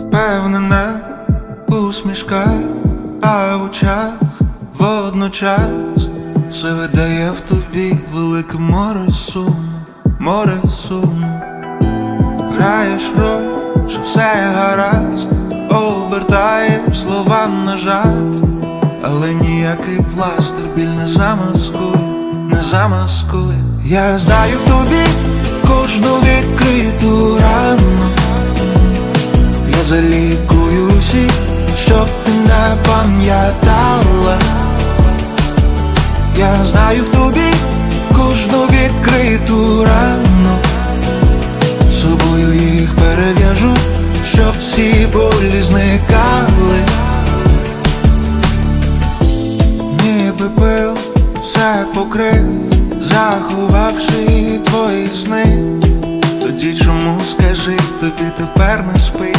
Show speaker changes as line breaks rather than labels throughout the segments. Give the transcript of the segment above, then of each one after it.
впевнена усмішка, а в очах водночас все видає в тобі велике море суму, море суму. Граєш роль, що все гаразд, обертаєш слова на жарт, але ніякий пластир біль не замаскує, не замаскує. Я знаю в тобі кожну залікую всі, щоб ти не пам'ятала. Я знаю в тобі кожну відкриту рану. Собою їх перев'яжу, щоб всі болі зникали. Ніби пил все покрив, заховавши твої сни. Тоді чому скажи, тобі тепер не спиться,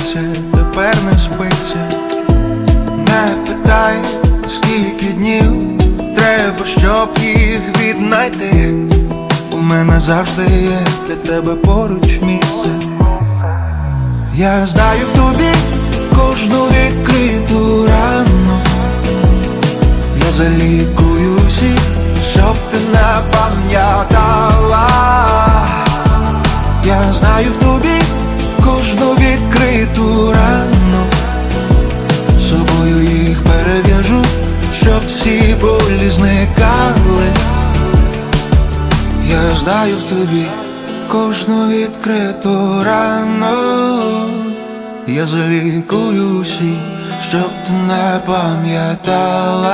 тепер не спиться. Не питай, скільки днів треба, щоб їх віднайти. У мене завжди є для тебе поруч місце. Я знаю в тобі кожну відкриту рану. Я залікую всі, щоб ти не пам'ятала. Я знаю в тобі кожну відкриту рану. Всі болі зникали. Я знаю в тобі кожну відкриту рану. Я залікую всі, щоб ти не пам'ятала.